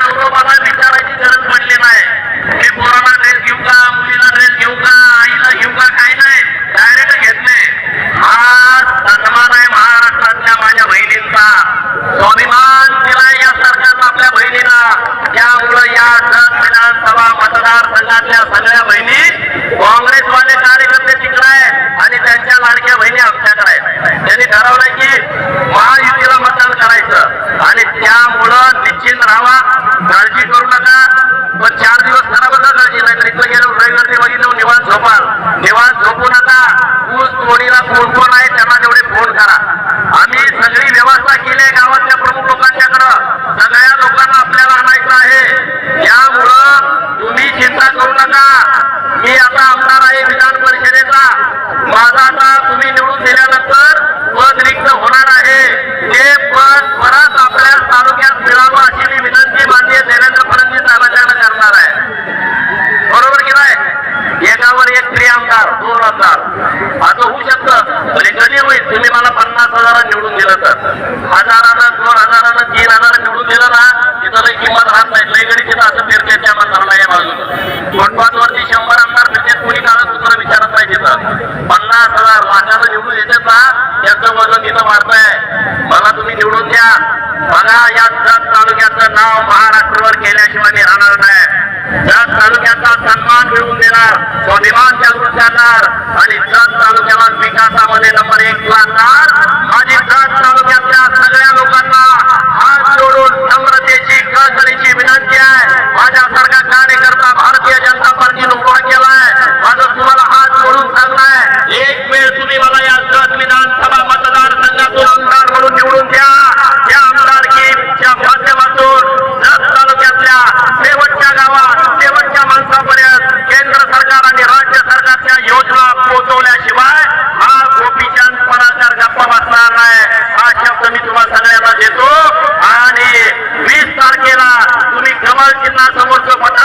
नवरोबाला विचारायची गरज पडली नाही. मी पोराला ड्रेस घेऊ का? मुलीला ड्रेस घेऊ का? आईला घेऊ का? काही नाही. डायरेक्ट घेतले हा सन्मान आहे महाराष्ट्रातल्या माझ्या बहिणींचा. स्वाभिमान दिलाय या सरकारनं आपल्या बहिणीला. त्यामुळं या दस विधानसभा मतदारसंघातल्या सगळ्या बहिणी काँग्रेसवाले कार्यकर्ते तिकडे आणि त्यांच्या लाडक्या बहिणी आमच्याकडे आहेत. त्यांनी ठरवलंय की महायुतीला मतदान करायचं. आणि त्यामुळं निश्चित राहावा काळजी करू नका. पण चार दिवस खराब नका काळजी नाही. तर इथं गेलो रविवारी बघितलं निवांत झोपाल. निवांत झोपू नका ऊस तोडीला कोण कोण आहे त्यांना तेवढे फोन करा. आम्ही सगळी व्यवस्था केली आहे गावातल्या प्रमुख लोकांच्याकडं. सगळ्या लोकांना आपल्याला आणायचं आहे. त्यामुळं तुम्ही चिंता करू नका. माजी आमदार दोन आमदार असं होऊ शकतं. म्हणजे कधी होईल. तुम्ही मला पन्नास हजारानं निवडून दिलं तर. हजारानं दोन हजारानं तीन हजार निवडून दिलं ना तिथं लई किंमत राहत नाही. लय गडी तिथं असं फिरते त्या आमदाराला या बाजूला फुटपाथवरती शंभर आमदार फिरते कोणी कागदपत्र विचारत नाही तिथं. पन्नास हजार लाखानं निवडून येतात ना त्याचं वजन तिथं वाढतंय. मला तुम्ही निवडून द्या. मला या जत तालुक्याचं नाव महाराष्ट्रवर केल्याशिवाय मी राहणार नाही. जत तालुक्याचा सन्मान मिळवून देणार. स्वाभिमान जागृत करणार आणि जत तालुक्याला विकासामध्ये नंबर एक लागणार আপনার সমর্থক